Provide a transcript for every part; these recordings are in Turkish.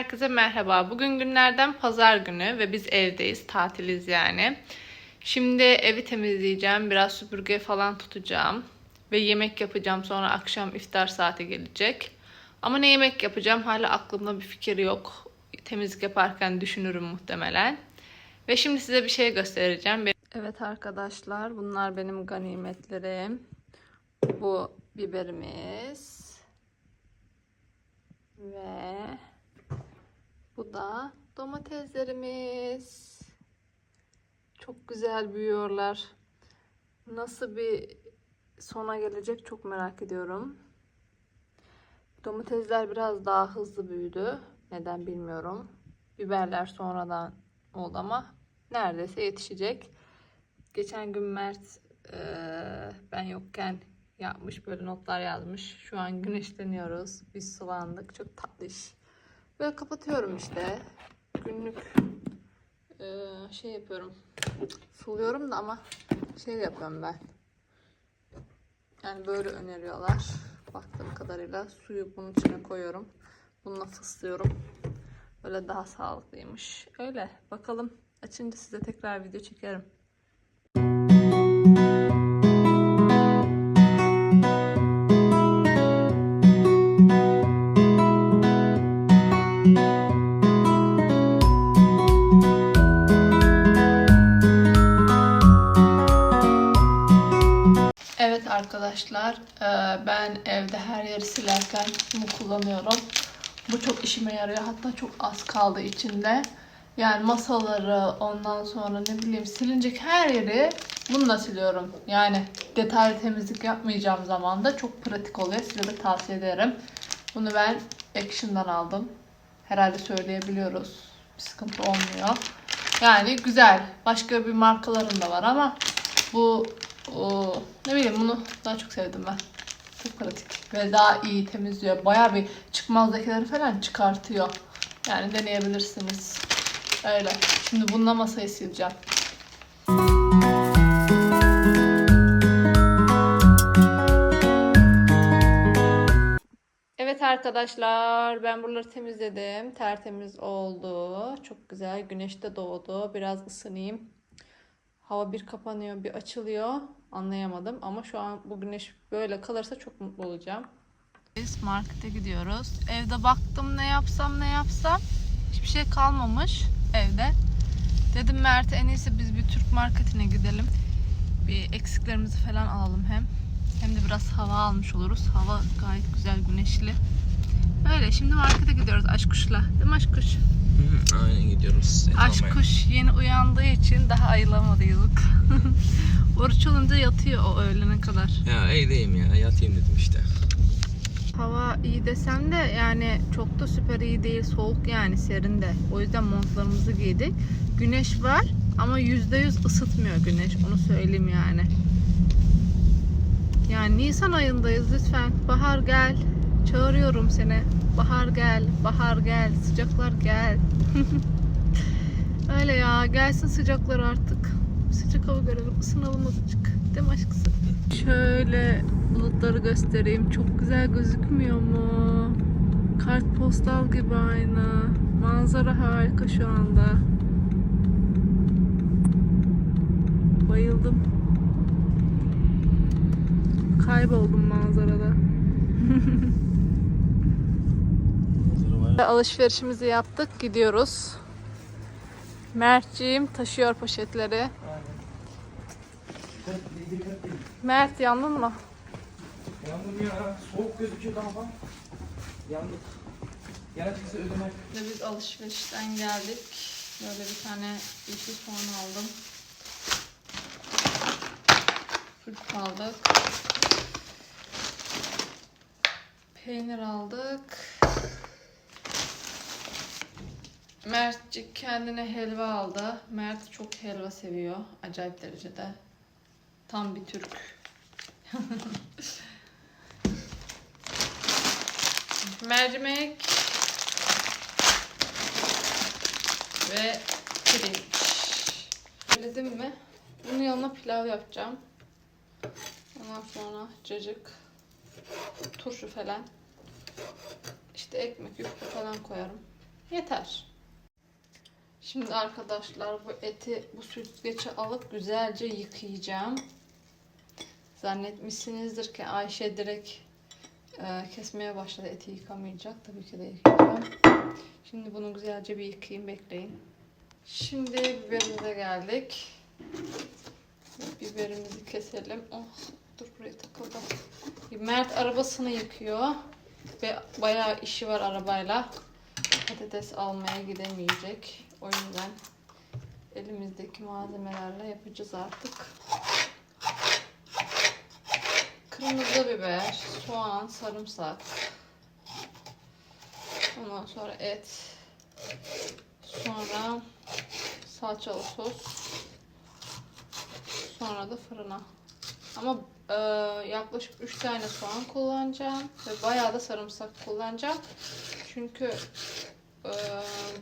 Herkese merhaba. Bugün günlerden pazar günü ve biz evdeyiz, tatiliz yani. Şimdi evi temizleyeceğim, biraz süpürge falan tutacağım ve yemek yapacağım. Sonra akşam iftar saati gelecek. Ama ne yemek yapacağım hala aklımda bir fikir yok. Temizlik yaparken düşünürüm muhtemelen. Ve şimdi size bir şey göstereceğim. Evet arkadaşlar, bunlar benim ganimetlerim. Bu biberimiz. Ve bu da domateslerimiz. Çok güzel büyüyorlar. Nasıl bir sona gelecek çok merak ediyorum. Domatesler biraz daha hızlı büyüdü. Neden bilmiyorum. Biberler sonradan oldu ama neredeyse yetişecek. Geçen gün Mert eee, ben yokken yapmış böyle notlar yazmış. Şu an güneşleniyoruz. Biz sulandık. Çok tatlı iş. Böyle kapatıyorum işte. Günlük eee, şey yapıyorum. Suluyorum da ama şey yapıyorum ben. Yani böyle öneriyorlar. Baktığım kadarıyla suyu bunun içine koyuyorum. Bununla fıslıyorum. Böyle daha sağlıklıymış. Öyle. Bakalım. Açınca size tekrar video çekerim. Evet arkadaşlar, eee, ben evde her yeri silerken bunu kullanıyorum. Bu çok işime yarıyor. Hatta çok az kaldı içinde. Yani masaları, ondan sonra ne bileyim silinecek her yeri bununla siliyorum. Yani detaylı temizlik yapmayacağım zaman da çok pratik oluyor. Size de tavsiye ederim. Bunu ben Action'dan aldım. Herhalde söyleyebiliyoruz. Bir sıkıntı olmuyor. Yani güzel. Başka bir markaların da var ama bu o, ne bileyim bunu daha çok sevdim ben. Çok pratik ve daha iyi temizliyor. Baya bir çıkmaz lekeleri falan çıkartıyor. Yani deneyebilirsiniz. Öyle. Şimdi bununla masayı sileceğim. Evet arkadaşlar ben buraları temizledim. Tertemiz oldu. Çok güzel. Güneş de doğdu. Biraz ısınayım. Hava bir kapanıyor, bir açılıyor. Anlayamadım ama şu an bu güneş böyle kalırsa çok mutlu olacağım. Biz markete gidiyoruz. Evde baktım ne yapsam ne yapsam. Hiçbir şey kalmamış evde. Dedim Mert'e en iyisi biz bir Türk marketine gidelim. Bir eksiklerimizi falan alalım hem. Hem de biraz hava almış oluruz. Hava gayet güzel güneşli. Öyle şimdi markete gidiyoruz Aşkuş'la. Değil mi Aşkuş? Hı, Aynen gidiyoruz. Seni Aç almaya. kuş yeni uyandığı için daha ayılamadıydık. Oruç olunca yatıyor o öğlene kadar. Ya evdeyim ya yatayım dedim işte. Hava iyi desem de yani çok da süper iyi değil. Soğuk yani serin de. O yüzden montlarımızı giydik. Güneş var ama %100 ısıtmıyor güneş. Onu söyleyeyim yani. Yani Nisan ayındayız lütfen. Bahar gel. Çağırıyorum seni. Bahar gel. Bahar gel. Sıcaklar gel. Öyle ya. Gelsin sıcaklar artık. Sıcak hava görelim. Isınalım azıcık. Değil mi aşkısı? Şöyle bulutları göstereyim. Çok güzel gözükmüyor mu? Kartpostal gibi aynı. Manzara harika şu anda. Bayıldım. Kayboldum manzarada. Alışverişimizi yaptık. Gidiyoruz. Mertciğim taşıyor poşetleri. Mert yandın mı? Yandım ya. Soğuk gözüküyor ama. Yandık. Gerekirse ödemek. Ve biz alışverişten geldik. Böyle bir tane yeşil soğan aldım. Fırk aldık. Peynir aldık. Mertcik kendine helva aldı. Mert çok helva seviyor. Acayip derecede. Tam bir Türk. Mercimek ve pirinç. Söyledim mi? Bunun yanına pilav yapacağım. Ondan sonra cacık, turşu falan. İşte ekmek, yufka falan koyarım. Yeter. Şimdi arkadaşlar bu eti bu süzgece alıp güzelce yıkayacağım. Zannetmişsinizdir ki Ayşe direkt e, kesmeye başladı. Eti yıkamayacak. Tabii ki de yıkayacağım. Şimdi bunu güzelce bir yıkayayım. Bekleyin. Şimdi biberimize geldik. Biberimizi keselim. Oh dur buraya takıldı. Mert arabasını yıkıyor. Ve bayağı işi var arabayla. Patates almaya gidemeyecek. O yüzden elimizdeki malzemelerle yapacağız artık. Kırmızı biber, soğan, sarımsak. Ondan sonra et. Sonra salçalı sos. Sonra da fırına. Ama e, yaklaşık 3 tane soğan kullanacağım ve bayağı da sarımsak kullanacağım. Çünkü e,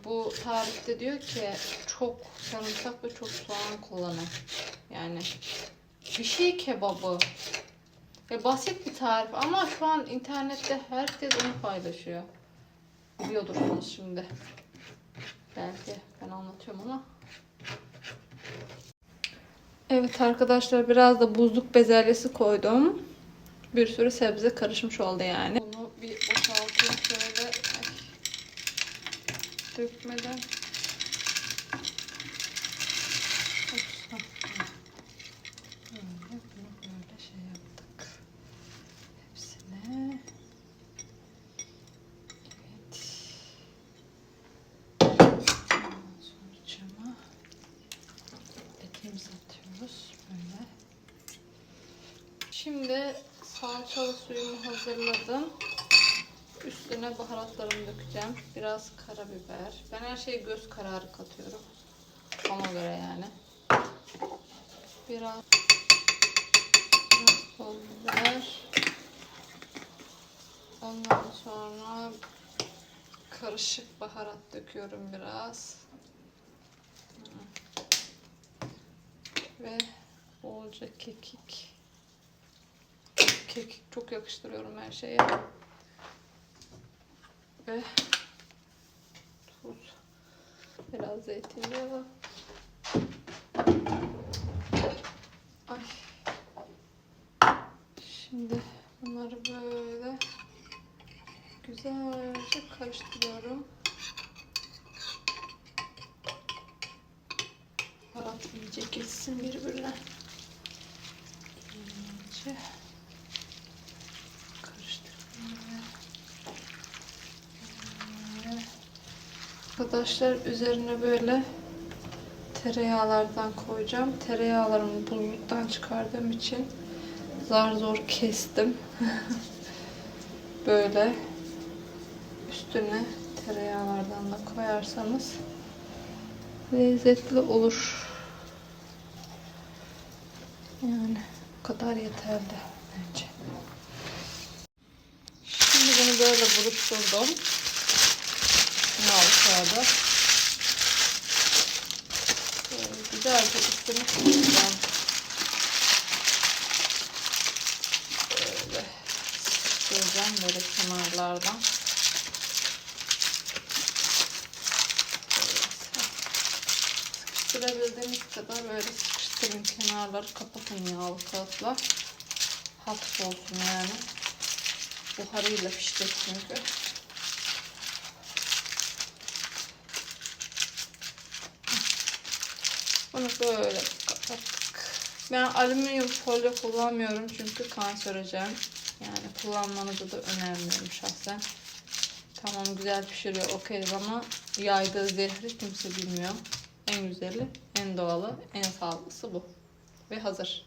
bu tarifte diyor ki çok sarımsak ve çok soğan kullanın. Yani bir şey kebabı. Ve basit bir tarif ama şu an internette herkes onu paylaşıyor. Biliyordursunuz şimdi. Belki ben anlatıyorum ama. Evet arkadaşlar biraz da buzluk bezelyesi koydum. Bir sürü sebze karışmış oldu yani. Bunu bir boşaltayım şöyle. Ay. Dökmeden. Ups, hah, tamam. Böyle bunu böyle şey yaptık. Hepsine. Evet. Ondan sonra cama etimizi atıyoruz böyle. Şimdi salçalı suyumu hazırladım. Üstüne baharatlarımı dökeceğim. Biraz karabiber. Ben her şeyi göz kararı katıyorum. Ona göre yani. Biraz, biraz pul biber. Ondan sonra karışık baharat döküyorum biraz. Ve bolca kekik. Kekik çok yakıştırıyorum her şeye. Ve tuz. Biraz zeytinyağı. Ay. Şimdi bunları böyle güzelce karıştırıyorum. Baharat iyice geçsin birbirine. İyice karıştırıyorum. Arkadaşlar üzerine böyle tereyağlardan koyacağım. Tereyağlarımı buzluktan çıkardığım için zar zor kestim. böyle üstüne tereyağlardan da koyarsanız lezzetli olur. Yani bu kadar yeterli bence. Şimdi bunu böyle buluşturdum. Yağlı kağıda. Böyle güzelce üstüne koyacağım. Böyle sıkıştıracağım böyle kenarlardan. Sıkıştırabildiğiniz kadar böyle sıkıştırın kenarları kapatın yağlı kağıtla. Hafif olsun yani. Buharıyla pişecek çünkü. Bunu böyle kapattık. Ben alüminyum folyo kullanmıyorum çünkü kanserojen. Yani kullanmanızı da önermiyorum şahsen. Tamam güzel pişiriyor okeyiz ama yaydığı zehri kimse bilmiyor. En güzeli, en doğalı, en sağlıklısı bu. Ve hazır.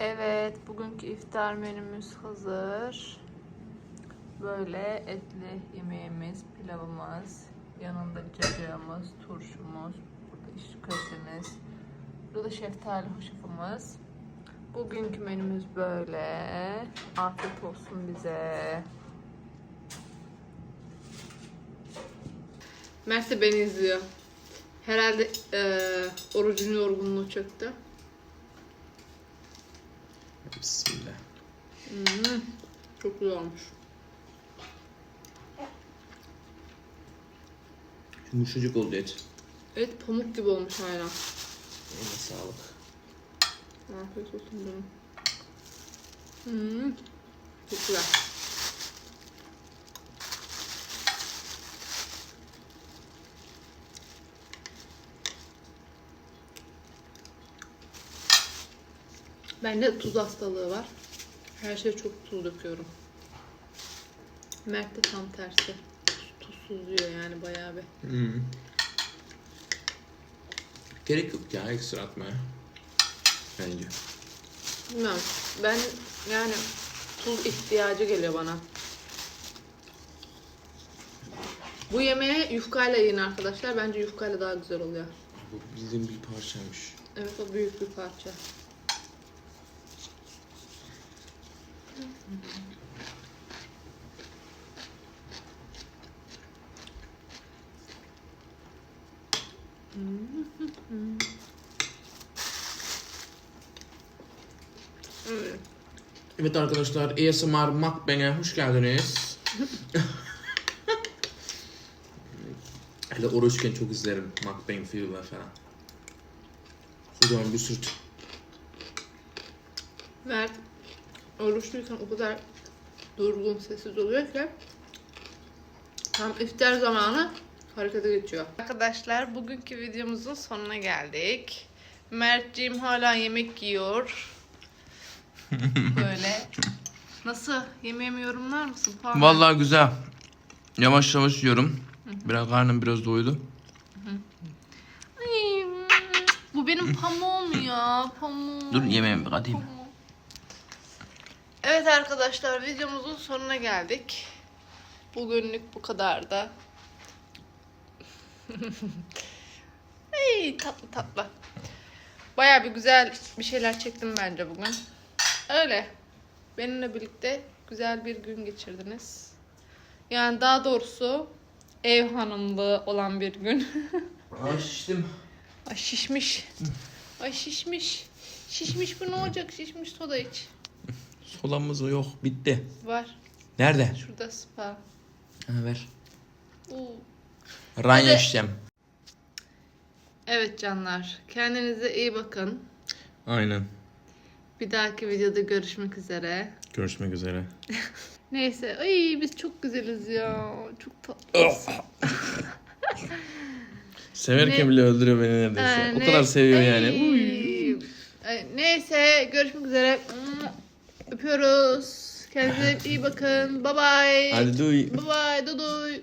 Evet, bugünkü iftar menümüz hazır. Böyle etli yemeğimiz, pilavımız, yanında cacığımız, turşumuz, burada iş köftemiz, burada şeftali hoşafımız. Bugünkü menümüz böyle. Afiyet olsun bize. Mert de beni izliyor. Herhalde eee orucun yorgunluğu çöktü. Bismillah. Hmm, çok güzel olmuş. Yumuşacık oldu et. Evet pamuk gibi olmuş hala. Eline sağlık. Afiyet olsun canım. Hmm. Çok güzel. Bende tuz hastalığı var. Her şeye çok tuz döküyorum. Mert de tam tersi. Tuzsuz yiyor yani bayağı bir. Hmm. Gerek yok ya ekstra atmaya. Bence. Bilmiyorum. Ben yani tuz ihtiyacı geliyor bana. Bu yemeğe yufkayla yiyin arkadaşlar. Bence yufkayla daha güzel oluyor. Bu bildiğim bir parçaymış. Evet o büyük bir parça. Evet. Evet arkadaşlar ASMR Mukbang'e hoş geldiniz. Hele oruçken çok izlerim Mukbang filmler falan. Kocaman bir sırt. Mert oruçluyken o kadar durgun sessiz oluyor ki tam iftar zamanı harekete geçiyor. Arkadaşlar bugünkü videomuzun sonuna geldik. Mertciğim hala yemek yiyor. Böyle. Nasıl? Yemeğimi yorumlar mısın? Ver. Vallahi güzel. Yavaş yavaş yiyorum. Biraz karnım biraz doydu. Ay, bu benim pamuğum ya. Pamuğum. Dur yemeğimi bir. Pamuğum. Evet arkadaşlar videomuzun sonuna geldik. Bugünlük bu kadar da. Ay tatlı tatlı. Baya bir güzel bir şeyler çektim bence bugün. Öyle. Benimle birlikte güzel bir gün geçirdiniz. Yani daha doğrusu ev hanımlığı olan bir gün. Ay şiştim. Ay şişmiş. Ay şişmiş. Şişmiş bu ne olacak? Şişmiş soda iç. Solamız yok bitti. Var. Nerede? Şurada spa. Ha, ver. Oo. Hadi. içeceğim. Evet canlar. Kendinize iyi bakın. Aynen. Bir dahaki videoda görüşmek üzere. Görüşmek üzere. Neyse. Ay biz çok güzeliz ya. Çok tatlıyız. Severken Ne? bile öldürüyor beni neredeyse. Ee, o ne- kadar seviyor yani. Ay. Uy. Ay, Neyse. Görüşmek üzere. Öpüyoruz. Kendinize iyi bakın. Bye bye. Hadi duy. Bye bye. Duduy.